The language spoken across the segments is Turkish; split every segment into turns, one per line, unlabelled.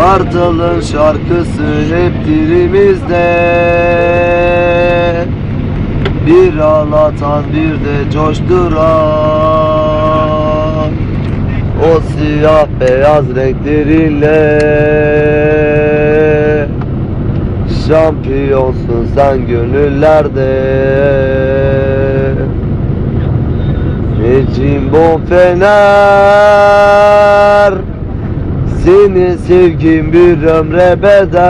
Kartal'ın şarkısı hep dilimizde. Bir ağlatan bir de coşturan O siyah beyaz renkleriyle. Şampiyonsun sen gönüllerde. Necim Bonfener Senin sevgin bir ömre bedel.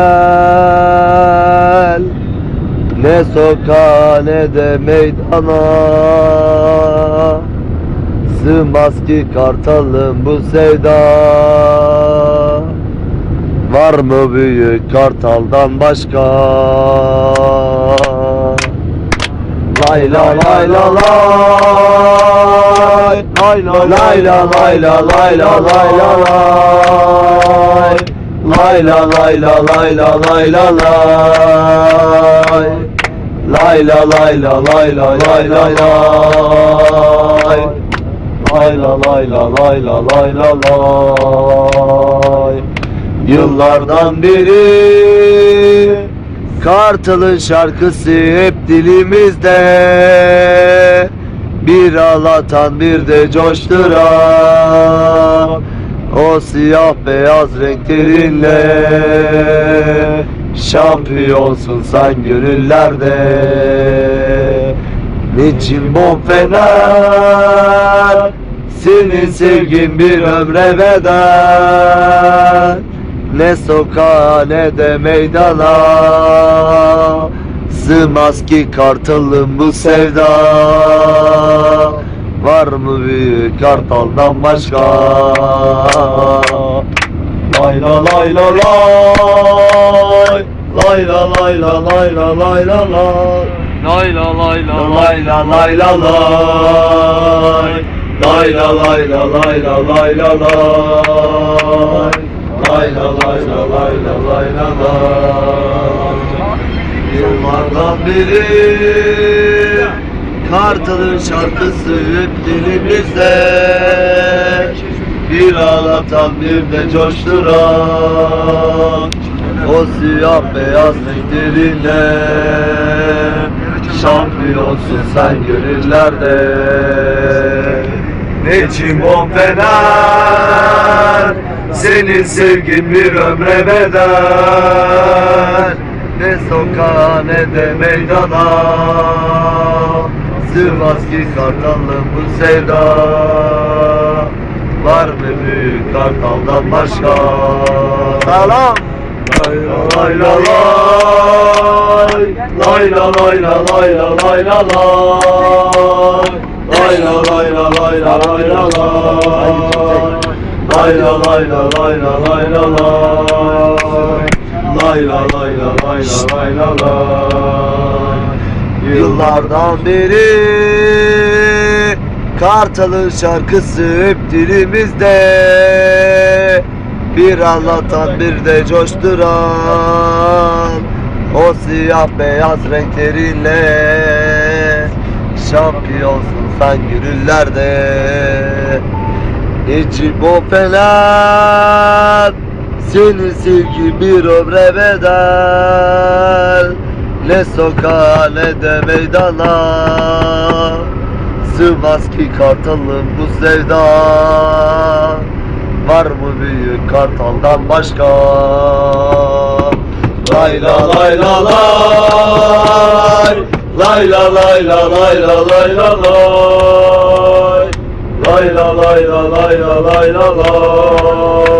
Ne sokağa ne de meydana. Sığmaz ki kartalım bu sevda. Var mı büyük kartaldan başka? Lay la lay la lay Lay la lay la lay la lay la lay la lay Lay la lay la lay la lay la lay Lay la lay la lay la lay la lay Lay la lay la lay la lay la lay Yıllardan beri Kartal'ın şarkısı hep dilimizde Bir ağlatan bir de coşturan O siyah beyaz renklerinle Şampiyonsun sen gönüllerde. Niçin Bonfener Senin sevgin bir ömre bedel. Ne sokağa ne de meydana Sığmaz ki kartalım bu sevda Var mı büyük kartaldan başka Lay la lay la lay Lay la lay la lay la lay la lay
Lay la lay la
Lay la lay la lay Lay la lay la lay la lay la lay Lay la lay la lay la lay la lay Beri Kartal'ın şarkısı hep dilimizde. Bir ağlatan bir de coşturan O siyah beyaz renkleriyle Şampiyonsun sen gönüllerde. Necim Bonfener Senin sevgin bir ömre bedel Ne sokağa ne de meydana Sığmaz ki kartalım bu sevda Var mı büyük kartaldan başka Salam Lay la lay la lay la lay la lay la lay la lay Lay la lay la lay la lay la lay Lay la lay la lay la lay la lay Lay la lay la lay la lay la lay Yıllardan beri Kartal'ın şarkısı hep dilimizde. Bir anlatan bir de coşturan O siyah beyaz renkleriyle Şampiyonsun sen gönüllerde. İçim o fener Senin sevgi bir ömre bedel. Ne sokağa ne de meydana. Sığmaz ki kartalım bu sevda. Var mı büyük kartaldan başka? Lay la lay la lay. Lay la lay la lay la lay la lay. Lay la lay la lay la lay la lay